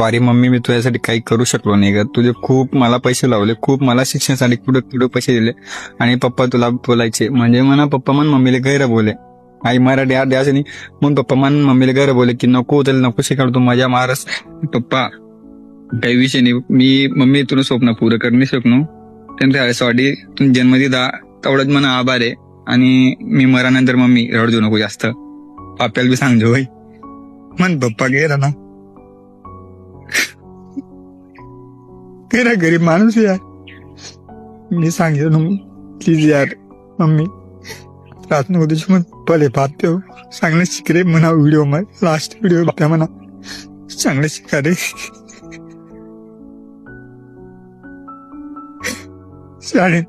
Sorry mummy मी तुझ्यासाठी काही करू शकलो नाही का तुझे खूप मला पैसे लावले खूप मला शिक्षणासाठी कुठं कुठं पैसे दिले. आणि पप्पा तुला बोलायचे म्हणजे म्हणा पप्पा मन मम्मीला गैर बोले. आई मराठी आर द्यायचं नाही. मग पप्पा मन मम्मीला गैर बोले की नको त्याला नको शिकाड तू मजा मारस. पप्पा काही विषय नाही. मी मम्मी तुला स्वप्न पुरं करणे शकलो. त्यांच्या सॉरी तुम्ही जन्म दिला तेवढंच मला आभार आहे. आणि मी मरानंतर मम्मी रडजो नको जास्त. आपल्याला बी सांगजो भाई मन पप्पा गेला ना. तेरा गरीब माणूस यार. मी सांगितलं ना प्लीज यार मम्मी. रात नको तुझी मग पले पाहते हो चांगलं शिक रे म्हणा व्हिडिओ मग लास्ट व्हिडिओ बघता म्हणा. चांगलं शिका रे. चालेल.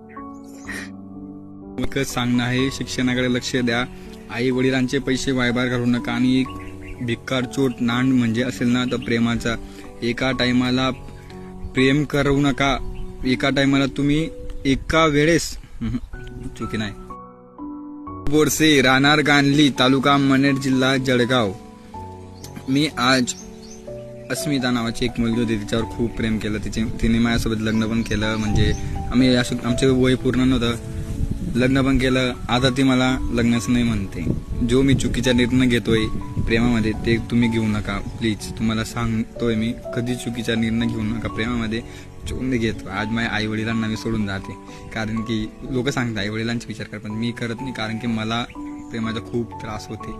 एकच सांगणं आहे शिक्षणाकडे लक्ष द्या. आई वडिलांचे पैसे वायबार घालू नका आणि एक भिक्कार चोट नांड म्हणजे असेल ना तर प्रेमाचा. एका टायमाला प्रेम करू नका. एका टायमाला तुम्ही एका वेळेस चुकी नाही. बोरसे राहणार गांधली तालुका मनेर जिल्हा जळगाव. मी आज अस्मिता नावाची एक मुलगी होती तिच्यावर खूप प्रेम केलं. तिचे तिने माझ्यासोबत लग्न पण केलं. म्हणजे आम्ही आमचे वय पूर्ण नव्हतं. लग्न पण केलं. आता ती मला लग्नच नाही म्हणते. जो मी चुकीचा निर्णय घेतोय प्रेमामध्ये ते तुम्ही घेऊ नका प्लीज तुम्हाला सांगतोय मी कधी चुकीचा निर्णय घेऊ नका. प्रेमामध्ये चुकून घेतो आज माझ्या आई वडिलांना मी सोडून जाते. कारण की लोक सांगतात आई वडिलांचे विचार कर पण मी करत नाही कारण की मला प्रेमाचा खूप त्रास होते.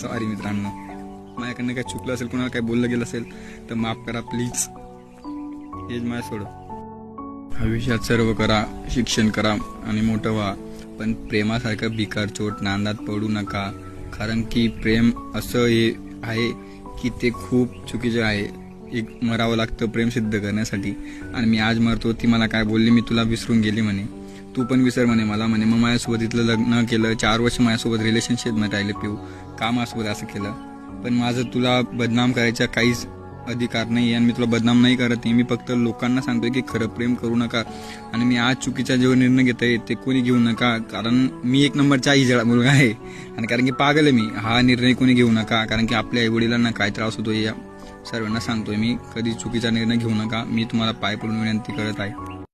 सॉरी मित्रांनो. माझ्याकडनं काही चुकलं असेल कोणाला काही बोललं गेलं असेल तर माफ करा प्लीज हेच माझ्या सोडं आयुष्यात सर्व करा शिक्षण करा आणि मोठं व्हा. पण प्रेमासारखं भिकार चोट नांदात पडू नका. कारण की प्रेम असं हे आहे की ते खूप चुकीचं आहे. एक मरावं लागतं प्रेम सिद्ध करण्यासाठी. आणि मी आज मरतो ती मला काय बोलली मी तुला विसरून गेली म्हणे. तू पण विसर म्हणे मला म्हणे. मग माझ्यासोबत इथलं लग्न केलं चार वर्ष माझ्यासोबत रिलेशनशिपमध्ये राहिले पिऊ. कामासोबत असं केलं? पण माझं तुला बदनाम करायचा काहीच अधिकार नाही आणि मी तुला बदनाम नाही करत नाही मी फक्त लोकांना सांगतोय की खरं प्रेम करू नका. आणि मी आज चुकीचा जो निर्णय घेत आहे ते कोणी घेऊ नका. कारण मी एक नंबरचा इजळा मुलगा आहे. आणि कारण की पागल आहे मी. हा निर्णय कोणी घेऊ नका. कारण की आपल्या आईवडिलांना काय त्रास होतो या सर्वांना सांगतोय मी. कधी चुकीचा निर्णय घेऊ नका. मी तुम्हाला पाय पडून विनंती करत आहे.